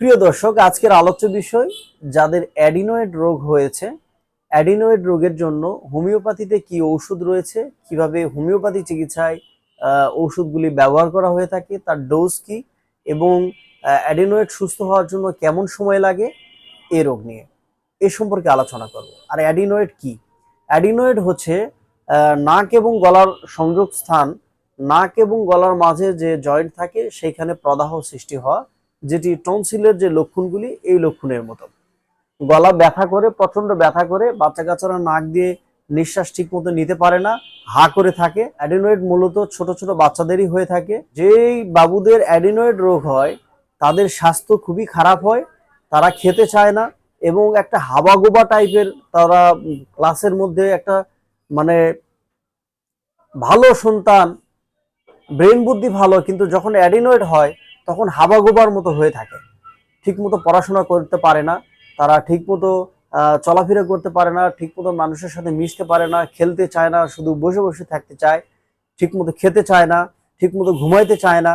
প্রিয় দর্শক, আজকের আলোচ্য বিষয়, যাদের অ্যাডিনয়েড রোগ হয়েছে, অ্যাডিনয়েড রোগের জন্য হোমিওপ্যাথিতে কি ঔষধ রয়েছে, কীভাবে হোমিওপ্যাথি চিকিৎসায় ঔষধগুলি ব্যবহার করা হয়ে থাকে, তার ডোজ কি, এবং অ্যাডিনয়েড সুস্থ হওয়ার জন্য কেমন সময় লাগে, এ রোগ নিয়ে। এ সম্পর্কে আলোচনা করব। আর অ্যাডিনয়েড কি? অ্যাডিনয়েড হচ্ছে নাক এবং গলার সংযোগ স্থান নাক এবং গলার মাঝে যে জয়েন্ট থাকে সেইখানে প্রদাহ সৃষ্টি হওয়া যেটি টনসিলের যে লক্ষণগুলি, এই লক্ষণের মতো। গলা ব্যথা করে প্রচণ্ড ব্যথা করে বাচ্চা কাচ্চারা নাক দিয়ে নিঃশ্বাস ঠিক মতো নিতে পারে না, হা করে থাকে। অ্যাডিনয়েড মূলত ছোট ছোট বাচ্চাদেরই হয়ে থাকে। যেই বাবুদের অ্যাডিনয়েড রোগ হয়, তাদের স্বাস্থ্য খুবই খারাপ হয়, তারা খেতে চায় না এবং একটা হাবাগোবা টাইপের তারা ক্লাসের মধ্যে একটা মানে ভালো সন্তান, ব্রেন বুদ্ধি ভালো, কিন্তু যখন অ্যাডিনয়েড হয় তখন হাবাগোবার মতো হয়ে থাকে। ঠিক মতো পড়াশোনা করতে পারে না, তারা ঠিক মতো চলাফেরা করতে পারে না ঠিক মতো মানুষের সাথে মিশতে পারে না, খেলতে চায় না, শুধু বসে বসে থাকতে চায় ঠিক মতো খেতে চায় না ঠিক মতো ঘুমাইতে চায় না,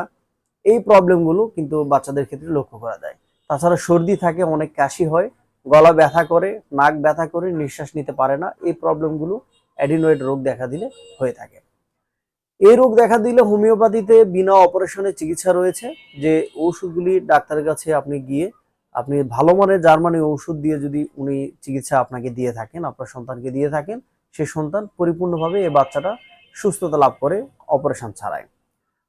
এই প্রবলেমগুলো কিন্তু বাচ্চাদের ক্ষেত্রে লক্ষ্য করা যায়। তাছাড়া সর্দি থাকে, অনেক কাশি হয়, গলা ব্যথা করে, নাক ব্যথা করে, নিঃশ্বাস নিতে পারে না, এই প্রবলেমগুলো অ্যাডিনয়েড রোগ দেখা দিলে হয়ে থাকে। এই রোগ দেখা দিলে হোমিওপ্যাথিতে বিনা অপারেশনে চিকিৎসা রয়েছে। যে ওষুধগুলি ডাক্তারের কাছে আপনি গিয়ে, আপনি ভালো মানের জার্মানি ঔষধ দিয়ে যদি উনি চিকিৎসা আপনাকে দিয়ে থাকেন, আপনার সন্তানকে দিয়ে থাকেন, সে সন্তান পরিপূর্ণভাবে এই বাচ্চাটা সুস্থতা লাভ করে, অপারেশন ছাড়াই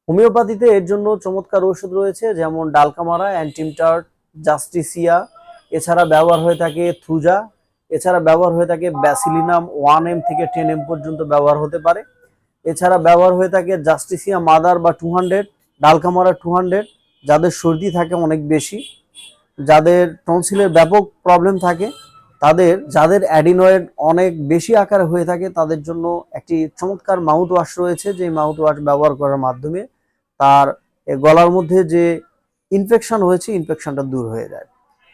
হোমিওপ্যাথিতে এর জন্য চমৎকার ওষুধ রয়েছে, যেমন ডালকামারা অ্যান্টিমটার জাস্টিসিয়া, এছাড়া ব্যবহার হয়ে থাকে থ্রুজা, এছাড়া ব্যবহার হয়ে থাকে ব্যাসিলিনাম ওয়ান এম থেকে টেন এম পর্যন্ত ব্যবহার হতে পারে। এছাড়া ব্যবহার হয়ে থাকে জাস্টিসিয়া মাদার বা two hundred dulcamara two hundred যাদের সর্দি থাকে অনেক বেশি, যাদের টনসিলের ব্যাপক প্রবলেম থাকে, তাদের, যাদের অ্যাডিনয়েড অনেক বেশি আকারে হয়ে থাকে, তাদের জন্য একটি চমৎকার মাউথ ওয়াশ রয়েছে যে মাউথ ওয়াশ ব্যবহার করার মাধ্যমে তার গলার মধ্যে যে ইনফেকশন হয়েছে ইনফেকশনটা দূর হয়ে যায়।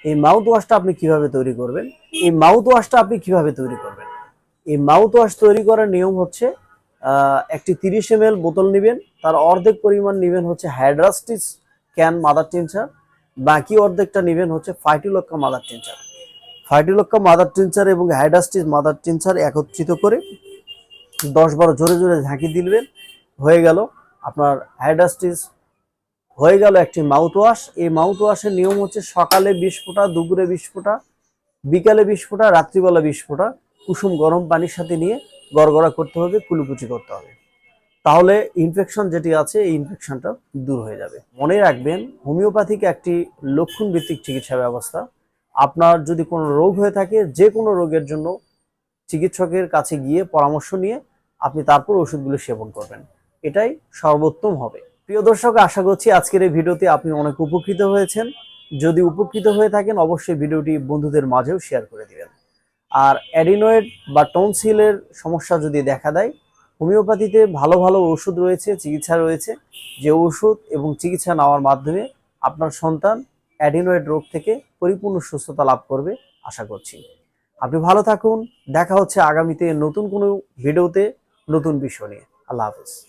এই মাউথ ওয়াশটা আপনি কীভাবে তৈরি করবেন? এই মাউথ ওয়াশটা আপনি কীভাবে তৈরি করবেন? এই মাউথ ওয়াশ তৈরি করার নিয়ম হচ্ছে একটি তিরিশ এম বোতল নেবেন। তার অর্ধেক পরিমাণ নেবেন হচ্ছে হাইড্রাস্টিস ক্যান মাদার টিনচার বাকি অর্ধেকটা নেবেন হচ্ছে phytolacca mother tincture phytolacca mother tincture এবং হাইড্রাস্টিস মাদার টিনচার একত্রিত করে দশ বারো জোরে জোরে ঝাঁকি দিলবেন হয়ে গেল আপনার হাইড্রাস্টিস। হয়ে গেল একটি মাউথ ওয়াশ এই মাউথ ওয়াশের নিয়ম হচ্ছে সকালে বিশ ফোঁটা, দুপুরে বিশ ফোঁটা, বিকালে বিশ ফোঁটা, রাত্রিবেলা বিশ ফোঁটা। কুসুম গরম পানির সাথে নিয়ে গড়গড়া করতে হবে, কুলুকুচি করতে হবে। তাহলে ইনফেকশন যেটি আছে, এই ইনফেকশনটা দূর হয়ে যাবে। মনে রাখবেন হোমিওপ্যাথিক একটি লক্ষণ ভিত্তিক চিকিৎসা ব্যবস্থা। আপনার যদি কোনো রোগ হয়ে থাকে, যে কোনো রোগের জন্য চিকিৎসকের কাছে গিয়ে পরামর্শ নিয়ে আপনি তারপর ওষুধগুলো সেবন করবেন। এটাই সর্বোত্তম হবে। প্রিয় দর্শক, আশা করছি আজকের এই ভিডিওতে আপনি অনেক উপকৃত হয়েছেন। যদি উপকৃত হয়ে থাকেন, অবশ্যই ভিডিওটি বন্ধুদের মাঝেও শেয়ার করে দিবেন। আর অ্যাডিনয়েড বা টনসিলের সমস্যা যদি দেখা দেয়, হোমিওপ্যাথিতে ভালো ভালো ওষুধ রয়েছে, চিকিৎসা রয়েছে, যে ওষুধ এবং চিকিৎসা নেওয়ার মাধ্যমে আপনার সন্তান অ্যাডিনয়েড রোগ থেকে পরিপূর্ণ সুস্থতা লাভ করবে আশা করছি। আপনি ভালো থাকুন, দেখা হচ্ছে আগামীতে নতুন কোনো ভিডিওতে, নতুন বিষয় নিয়ে। আল্লাহ হাফিজ।